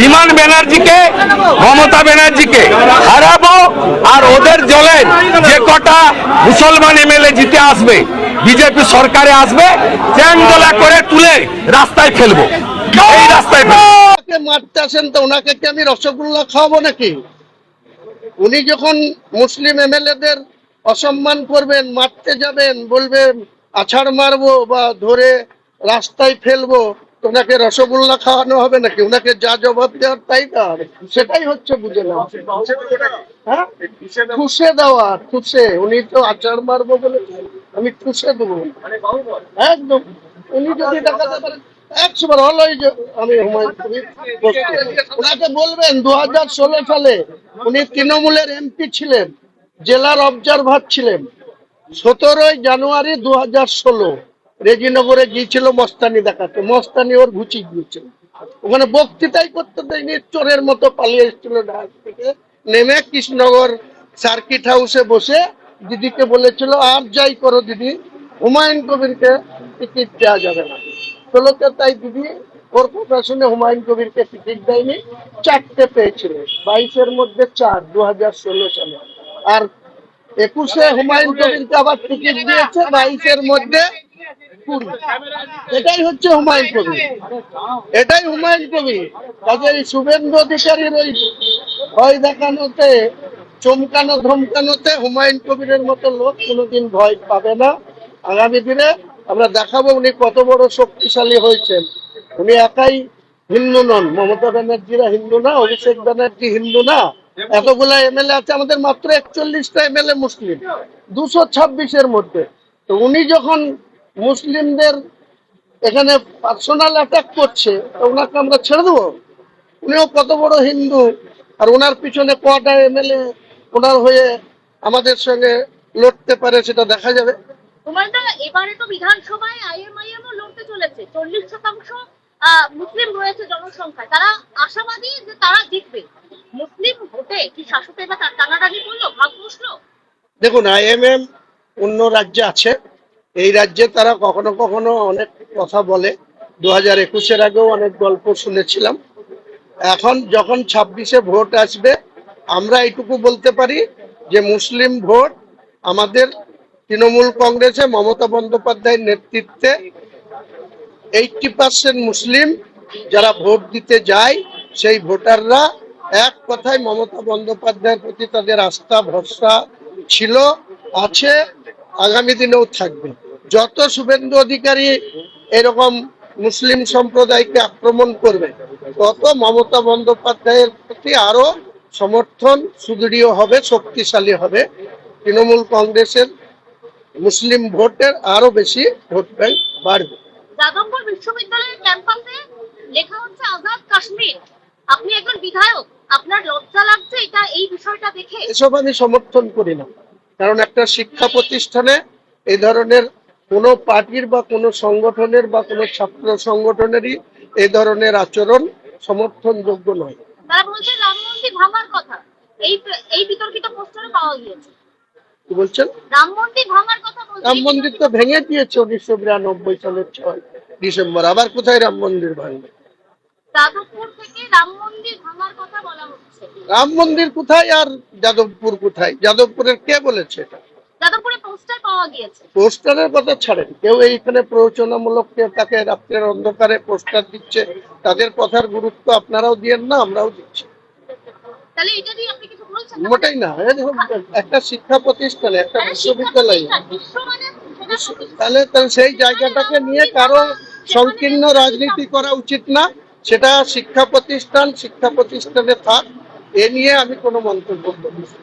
বিমান ব্যানার্জিকে, মমতা ব্যানার্জিকে হারাবো আর ওদের জলের যে কটা মুসলমান এমএলএ জিতে আসবে, বিজেপি সরকারে আসবে, চ্যাংদোলা করে তুলে রাস্তায় ফেলব। এই রাস্তায় মারতে আসেন তো, ওনাকে কি আমি রসগোল্লা খাওয়াবো নাকি? উনি যখন মুসলিম এমএলএদের অসম্মান করবেন, মারতে যাবেন, বলবেন, আছাড় মারবো বা ধরে রাস্তায় ফেলব ওনাকে রসগোল্লা খাওয়ানো হবে নাকি? ওনাকে যা জবাব দেওয়ার তাই দেওয়া হবে। সেটাই হচ্ছে বুঝে নেওয়া হ্যাঁ? ঠুসে দেওয়া খুশে। উনি তো আচার মারবো বলে আমি ঠুসে দেবো। একদম। উনি যদি বক্তব্য। ওনাকে বলবেন দু হাজার ষোলো সালে উনি তৃণমূলের এমপি ছিলেন, জেলার অবজারভার ছিলেন। সতেরোই জানুয়ারি দু হাজার ষোলো। রেজিনগরে গিয়েছিল মস্তানি দেখাতে। মস্তানি ওর ঘুচি গিয়েছিল। ওখানে বক্তৃতাই করতে দেয়নি, চোরের মতো পালিয়ে এসেছিল ঢাকা থেকে। নেমে কৃষ্ণনগর সার্কিট হাউসে বসে দিদিকে বলেছিল আর যাই করো দিদি, হুমায়ুন কবিরকে টিকিট দেওয়া যাবে না। ষোলোতে তাই দিদি ওর কথা শুনে হুমায়ুন কবিরকে টিকিট দেয়নি, চারটে পেয়েছিল, বাইশের মধ্যে চার দু হাজার ষোলো সালে। আর একুশে হুমায়ুন কবিরকে আবার টিকিট দিয়েছে, বাইশের মধ্যে এটাই হচ্ছে হুমায়ুন এটাই হুমায়ুন শুভেন্দু অধিকারীর ওই ভয় দেখানোতে, চমকানো, ধমকানোতে হুমায়ুন কবিরের মতো লোক কোনোদিন ভয় পাবে না। আগামী দিনে আমরা দেখাবো উনি কত বড় শক্তিশালী হয়েছেন। উনি একাই হিন্দু নন। মমতা ব্যানার্জিরা হিন্দু না, অভিষেক ব্যানার্জি হিন্দু না। এতগুলা এমএলএ আছে, আমাদের মাত্র একচল্লিশটা এমএলএ মুসলিম। দুশো ছাব্বিশের মধ্যে। তো উনি যখন মুসলিমদের এখানে পার্সোনাল অ্যাটাক করছে ওনাকে আমরা ছেড়ে দেবো। উনিও কত বড় হিন্দু আর ওনার পিছনে কটা এমএলএ ওনার হয়ে আমাদের সঙ্গে লড়তে পারে সেটা দেখা যাবে। এবারে তো বিধানসভায় আইএমআইএম লড়তে চলেছে। চল্লিশ শতাংশ মুসলিম রয়েছে জনসংখ্যায়। তারা আশাবাদী যে তারা জিতবে। মুসলিম ভোটে কি টানাটানি করল? ভাগ বসল দেখুন আইএমএম অন্য রাজ্যে আছে। এই রাজ্যে তারা কখনো কখনো অনেক কথা বলে। দু হাজার একুশের আগেও অনেক গল্প শুনেছিলাম। এখন যখন ছাব্বিশে ভোট আসবে, আমরা এইটুকু বলতে পারি যে মুসলিম ভোট আমাদের তৃণমূল কংগ্রেসে মমতা বন্দ্যোপাধ্যায়ের নেতৃত্বে। এইটটি পার্সেন্ট মুসলিম যারা ভোট দিতে যায়, সেই ভোটাররা এক কথায় মমতা বন্দ্যোপাধ্যায়ের প্রতি তাদের আস্থা, ভরসা ছিল, আছে। আগামী দিনেও থাকবে। যত শুভেন্দু অধিকারী এরকম মুসলিম সম্প্রদায়কে আক্রমণ করবে তত মমতা বন্দ্যোপাধ্যায়ের প্রতি আরও সমর্থন সুদৃঢ় হবে শক্তিশালী হবে। তৃণমূল কংগ্রেসের মুসলিম ভোটের আরও বেশি ভোট ব্যাংক বাড়বে। যাদবপুর বিশ্ববিদ্যালয়ের ক্যাম্পাসে লেখা হচ্ছে আজাদ কাশ্মীর। আপনি একজন বিধায়ক আপনার লজ্জা লাগছে এটা এই বিষয়টা দেখে? এসব আমি সমর্থন করি না। কারণ একটা শিক্ষা প্রতিষ্ঠানে এই ধরনের কোনো পার্টির বা কোনো সংগঠনের বা কোনো ছাত্র সংগঠনেরই এই ধরনের আচরণ সমর্থনযোগ্য নয়। তারা বলছে রাম মন্দির ভাঙার কথা। এই এই বিতর্কিত পোস্টারে পাওয়া গিয়েছে। কি বলছেন? রাম মন্দির ভাঙার কথা বলছে। রাম মন্দির তো ভেঙে দিয়েছে উনিশশো বিরানব্বই সালের ছয় ডিসেম্বর। আবার কোথায় রাম মন্দির ভাঙবে? যাদবপুর থেকে রাম মন্দির ভাঙার কথা বলা হচ্ছে। রাম মন্দির কোথায় আর যাদবপুর কোথায়? যাদবপুরের কে বলেছে এটা? পোস্টারের কথা ছাড়েন। কেউ এইখানে প্ররোচনামূলক কেউ তাকে রাত্রের অন্ধকারে পোস্টার দিচ্ছে তাদের কথার গুরুত্ব আপনারাও দিয়েন না আমরাও দিচ্ছি? মোটেই না একটা শিক্ষা প্রতিষ্ঠানে একটা শিক্ষা বিশ্ববিদ্যালয়ে। প্রতিষ্ঠান। তাহলে তাহলে সেই জায়গাটাকে নিয়ে কারও সংকীর্ণ রাজনীতি করা উচিত না সেটা শিক্ষা প্রতিষ্ঠান শিক্ষা প্রতিষ্ঠানে থাক। এ নিয়ে আমি কোনো মন্তব্য করি না।